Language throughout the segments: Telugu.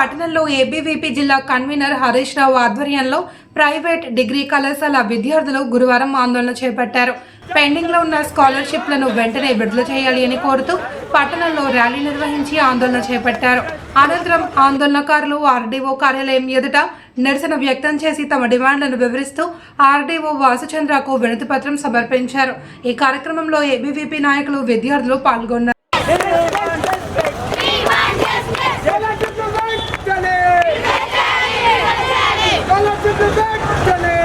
పట్టణంలో ఏబీవీపీ జిల్లా కన్వీనర్ హరీష్ రావు ఆధ్వర్యంలో ప్రైవేట్ డిగ్రీ కళాశాల విద్యార్థులు గురువారం ఆందోళన చేపట్టారు. పెండింగ్లో ఉన్న స్కాలర్షిప్లను వెంటనే విడుదల చేయాలి అని కోరుతూ పట్టణంలో ర్యాలీ నిర్వహించి ఆందోళన చేపట్టారు. అనంతరం ఆందోళనకారులు ఆర్డీఓ కార్యాలయం ఎదుట నిరసన వ్యక్తం చేసి తమ డిమాండ్లను వివరిస్తూ ఆర్డీఓ వాసుచంద్రకు వినతి పత్రం సమర్పించారు. ఈ కార్యక్రమంలో ఏబీవీపీ నాయకులు విద్యార్థులు పాల్గొన్నారు. వందల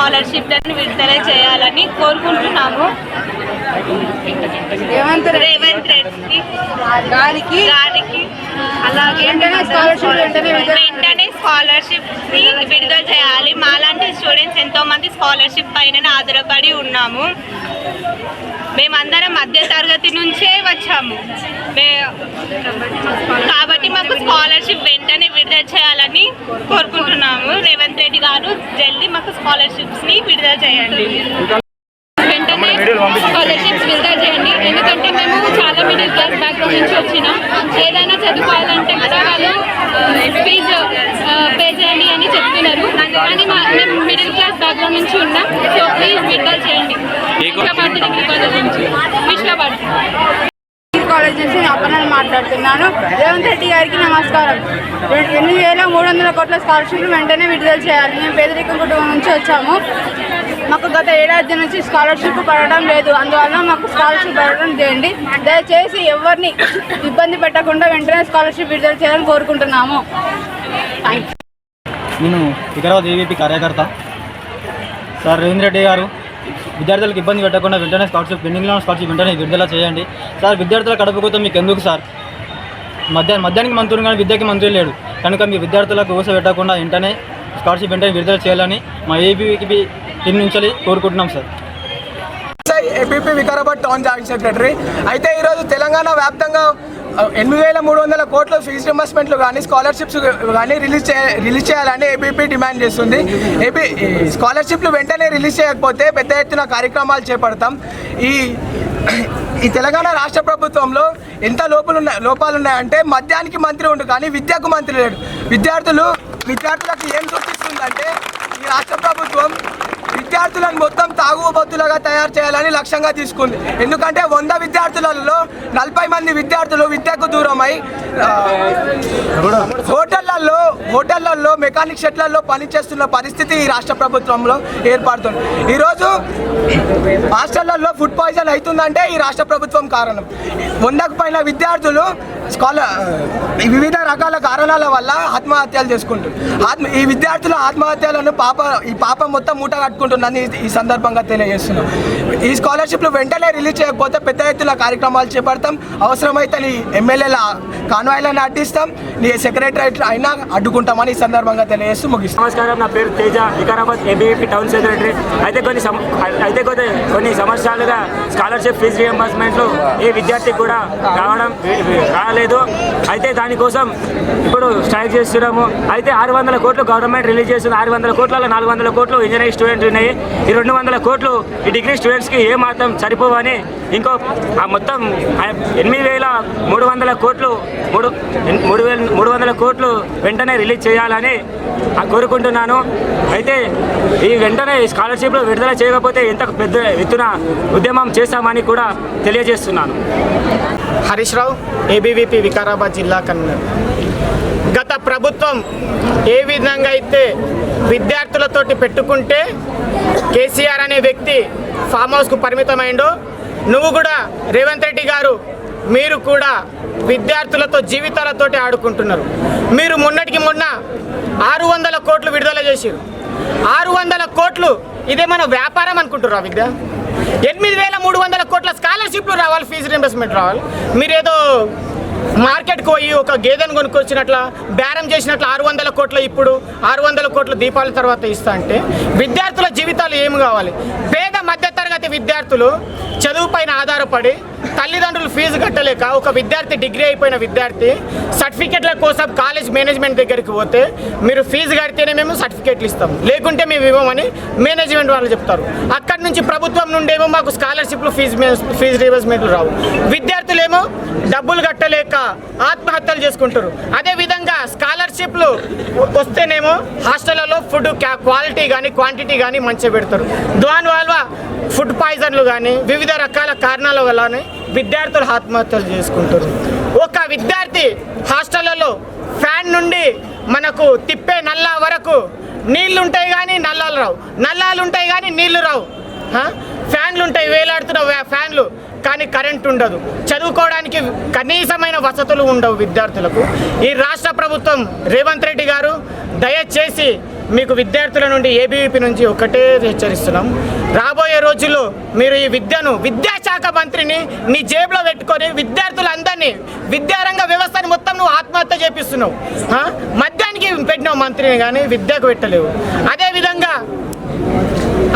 స్కాలర్షిప్లను విడుదల చేయాలని కోరుకుంటున్నాము. రేవంత్ రెడ్డి రేవంత్ రెడ్డి గారికి గారికి అలాగే వెంటనే స్కాలర్షిప్ విడుదల చేయాలి. మాలాంటి స్టూడెంట్స్ ఎంతో మంది స్కాలర్షిప్ పైన ఆధారపడి ఉన్నాము. మేమందరం మధ్య తరగతి నుంచే వచ్చాము. కాబట్టి మాకు స్కాలర్షిప్ వెంటనే విడుదల చేయాలని కోరుకుంటున్నాము. రేవంత్ రెడ్డి గారు జల్దీ మాకు స్కాలర్షిప్స్ని విడుదల చేయండి. వెంటనే స్కాలర్షిప్స్ విడుదల చేయండి. ఎందుకంటే మేము చాలా మిడిల్ క్లాస్ బ్యాక్గ్రౌండ్ నుంచి వచ్చినాం. ఏదైనా చదువుకోవాలంటే కూడా వాళ్ళు ఫీజు పే చేయండి అని చెప్తున్నారు. కానీ మేము మిడిల్ క్లాస్ బ్యాక్గ్రౌండ్ నుంచి ఉన్నాం. సో ప్లీజ్ విడుదల చేయండి. విశ్వభారతి డిగ్రీ కాలేజ్ నుంచి అప్పనని మాట్లాడుతున్నాను. రేవంత్ రెడ్డి గారికి నమస్కారం. రె- ఎనిమిది వేల మూడు వందల కోట్ల స్కాలర్షిప్ వెంటనే విడుదల చేయాలి. మేము పేదరికం కుటుంబం నుంచి వచ్చాము. మాకు గత ఏడాది నుంచి స్కాలర్షిప్ పడడం లేదు. అందువల్ల మాకు స్కాలర్షిప్ పడడం చేయండి దయచేసి ఎవరిని ఇబ్బంది పెట్టకుండా వెంటనే స్కాలర్షిప్ విడుదల చేయాలని కోరుకుంటున్నాము. నేను వికారాబాద్ ఏవీపీ కార్యకర్త. సార్ రేవంత్ రెడ్డి గారు విద్యార్థులకు ఇబ్బంది పెట్టకుండా వెంటనే స్కాలర్షిప్ పెండింగ్లో ఉన్న స్కాలర్షిప్ వెంటనే విడుదల చేయండి. సార్ విద్యార్థుల కడుపుకోతే మీకు ఎందుకు సార్? మధ్యాహ్నం మధ్యాహ్నానికి మంత్రులు కానీ విద్యకి మంత్రి లేడు కనుక మీ విద్యార్థులకు ఊస పెట్టకుండా వెంటనే స్కాలర్షిప్ వెంటనే విడుదల చేయాలని మా ఏబీకి టీం నుంచి కోరుకుంటున్నాం sir APP Vikarabad town joint secretary. అయితే ఈరోజు తెలంగాణ వ్యాప్తంగా ఎనిమిది వేల మూడు వందల కోట్ల ఫీజు రింబర్స్మెంట్లు కానీ స్కాలర్షిప్స్ కానీ రిలీజ్ చే రిలీజ్ చేయాలని ఏబీపీ డిమాండ్ చేస్తుంది. ఏపీ ఈ స్కాలర్షిప్లు వెంటనే రిలీజ్ చేయకపోతే పెద్ద ఎత్తున కార్యక్రమాలు చేపడతాం. ఈ ఈ తెలంగాణ రాష్ట్ర ప్రభుత్వంలో ఎంత లోపాలు ఉన్నాయి లోపాలు ఉన్నాయంటే మద్యానికి మంత్రి ఉండు కానీ విద్యకు మంత్రి లేడు. విద్యార్థులు విద్యార్థులకు ఏం చూపిస్తుందంటే ఈ రాష్ట్ర ప్రభుత్వం విద్యార్థులను మొత్తం తాగుబోతులుగా తయారు చేయాలని లక్ష్యంగా తీసుకుంది. ఎందుకంటే వంద విద్యార్థులలో నలభై మంది విద్యార్థులు విద్యకు దూరమై హోటళ్ళలో హోటళ్ళలో మెకానిక్ షెట్లలో పనిచేస్తున్న పరిస్థితి ఈ రాష్ట్ర ప్రభుత్వంలో ఏర్పడుతుంది. ఈరోజు హాస్టళ్ళలో ఫుడ్ పాయిజన్ అవుతుందంటే ఈ రాష్ట్ర ప్రభుత్వం కారణం. వందకు పైన విద్యార్థులు స్కాలర్ వివిధ రకాల కారణాల వల్ల ఆత్మహత్యలు చేసుకుంటుంది ఆత్మ ఈ విద్యార్థుల ఆత్మహత్యలను పాప ఈ పాప మొత్తం మూట కట్టుకుంటుందని ఈ- సందర్భంగా తెలియజేస్తున్నాం. ఈ స్కాలర్షిప్లు వెంటనే రిలీజ్ చేయకపోతే పెద్ద ఎత్తున కార్యక్రమాలు చేపడతాం. అవసరమైతే నీ ఎమ్మెల్యేల కాన్వాయ్లను అడ్డిస్తాం. నీ సెక్రటరీ అయినా అడ్డుకుంటామని ఈ సందర్భంగా తెలియజేస్తూ ముగిస్తాం నమస్కారం నా పేరు Teja Vikarabad ABVP town secretary అయితే కొన్ని అయితే కొన్ని కొన్ని సంవత్సరాలుగా స్కాలర్షిప్ ఫీజు రియంబర్స్మెంట్లు ఏ విద్యార్థి కూడా రావడం రాలేదు. అయితే దానికోసం ఇప్పుడు స్ట్రైక్ చేస్తున్నాము. అయితే ఆరు వందల కోట్లు గవర్నమెంట్ రిలీజ్ చేస్తుంది ఆరు వందల కోట్ల నాలుగు వందల కోట్లు ఇంజనీరింగ్ స్టూడెంట్ ఉన్నాయి. ఈ రెండు వందల కోట్లు ఈ డిగ్రీ స్టూడెంట్స్కి ఏ మాత్రం సరిపోవని ఇంకో ఆ మొత్తం ఎనిమిది వేల మూడు వందల కోట్లు మూడు మూడు వేల మూడు వందల కోట్లు వెంటనే రిలీజ్ చేయాలని కోరుకుంటున్నాను. అయితే ఈ వెంటనే ఈ స్కాలర్షిప్లు విడుదల చేయకపోతే ఎంత పెద్ద ఎత్తున ఉద్యమం చేస్తామని కూడా తెలియజేస్తున్నాను. హరీష్ రావు ఏబీవీపీ వికారాబాద్ జిల్లా కన్వీనర్. గత ప్రభుత్వం ఏ విధంగా అయితే విద్యార్థులతోటి పెట్టుకుంటే కేసీఆర్ అనే వ్యక్తి ఫామ్ హౌస్కు పరిమితమైండు నువ్వు కూడా రేవంత్ రెడ్డి గారు మీరు కూడా విద్యార్థులతో జీవితాలతోటి ఆడుకుంటున్నారు. మీరు మొన్నటికి మొన్న ఆరు వందల కోట్లు విడుదల చేసారు ఆరు వందల కోట్లు ఇదేమైనా వ్యాపారం అనుకుంటున్నారా విద్య? ఎనిమిది వేల మూడు వందల కోట్ల స్కాలర్షిప్లు రావాలి ఫీజు రీంబర్స్మెంట్ రావాలి. మీరేదో మార్కెట్కి పోయి ఒక గేదెను కొనుక్కొచ్చినట్ల బేరం చేసినట్లు ఆరు వందల కోట్ల ఇప్పుడు ఆరు వందల కోట్ల దీపాల తర్వాత ఇస్తా అంటే విద్యార్థుల జీవితాలు ఏమి కావాలి? పేద మధ్యతరగతి విద్యార్థులు చదువు పైన ఆధారపడి తల్లిదండ్రులు ఫీజు కట్టలేక ఒక విద్యార్థి డిగ్రీ అయిపోయిన విద్యార్థి సర్టిఫికెట్ల కోసం కాలేజ్ మేనేజ్మెంట్ దగ్గరికి పోతే మీరు ఫీజు కడితేనే మేము సర్టిఫికెట్లు ఇస్తాం లేకుంటే మేము ఇవ్వమని మేనేజ్మెంట్ వాళ్ళు చెప్తారు. అక్కడి నుంచి ప్రభుత్వం నుండేమో మాకు స్కాలర్షిప్లు ఫీజు ఫీజు రీబర్స్మెంట్లు రావు. విద్యార్థులేమో డబ్బులు కట్టలేక ఆత్మహత్యలు చేసుకుంటారు. అదే విధంగా స్కాలర్షిప్లు వస్తేనేమో హాస్టళ్ళలో ఫుడ్ క్వాలిటీ కానీ క్వాంటిటీ కానీ మంచిగా పెడతారు. దాని వల్ల ఫుడ్ పాయిజన్లు కానీ వివిధ రకాల కారణాల వల్లనే విద్యార్థులు ఆత్మహత్యలు చేసుకుంటారు. ఒక విద్యార్థి హాస్టళ్ళలో ఫ్యాన్ నుండి మనకు తిప్పే నల్ల వరకు నీళ్ళు ఉంటాయి కానీ నల్లాలు రావు. నల్లాలు ఉంటాయి కానీ నీళ్ళు రావు. ఫ్యాన్లు ఉంటాయి వేలాడుతున్న ఫ్యాన్లు. కానీ కరెంట్ ఉండదు. చదువుకోవడానికి కనీసమైన వసతులు ఉండవు విద్యార్థులకు. ఈ రాష్ట్ర ప్రభుత్వం రేవంత్ రెడ్డి గారు దయచేసి మీకు విద్యార్థుల నుండి ఏబీవీపీ నుంచి ఒకటే హెచ్చరిస్తున్నాం. రాబోయే రోజుల్లో మీరు ఈ విద్యను విద్యాశాఖ మంత్రిని నీ జేబులో పెట్టుకొని విద్యార్థులందరినీ విద్యారంగ వ్యవస్థని మొత్తం నువ్వు ఆత్మహత్య చేపిస్తున్నావు. మద్యానికి పెట్టినావు మంత్రిని కానీ విద్యకు పెట్టలేవు. అదేవిధంగా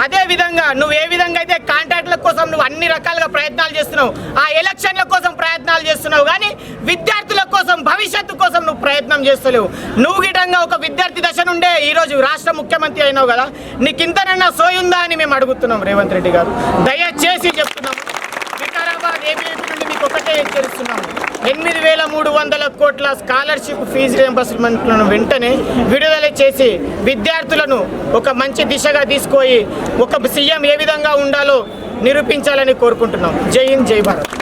అదే విధంగా నువ్వు ఏ విధంగా అయితే కాంట్రాక్ట్ల కోసం నువ్వు అన్ని రకాలుగా ప్రయత్నాలు చేస్తున్నావు ఆ ఎలక్షన్ల కోసం ప్రయత్నాలు చేస్తున్నావు కానీ విద్యార్థుల కోసం భవిష్యత్తు కోసం నువ్వు ప్రయత్నం చేస్తలేవు. నువ్వు గిటంగా ఒక విద్యార్థి దశ నుండే ఈరోజు రాష్ట్ర ముఖ్యమంత్రి అయినావు కదా నీకు ఇంతనన్నా సోయుందా అని మేము అడుగుతున్నాం రేవంత్ రెడ్డి గారు. దయచేసి చెప్తున్నాము. వికారాబాద్ ఏబీవీపీ నుండి మీకు ఒకటే హెచ్చరిస్తున్నాము. ఎనిమిది వేల మూడు వందల కోట్ల స్కాలర్షిప్ ఫీజు రియంబర్స్మెంట్లను వెంటనే విడుదల చేసి విద్యార్థులను ఒక మంచి దిశగా తీసుకొని ఒక సీఎం ఏ విధంగా ఉండాలో నిరూపించాలని కోరుకుంటున్నాం. జై హింద్ జై భారత్.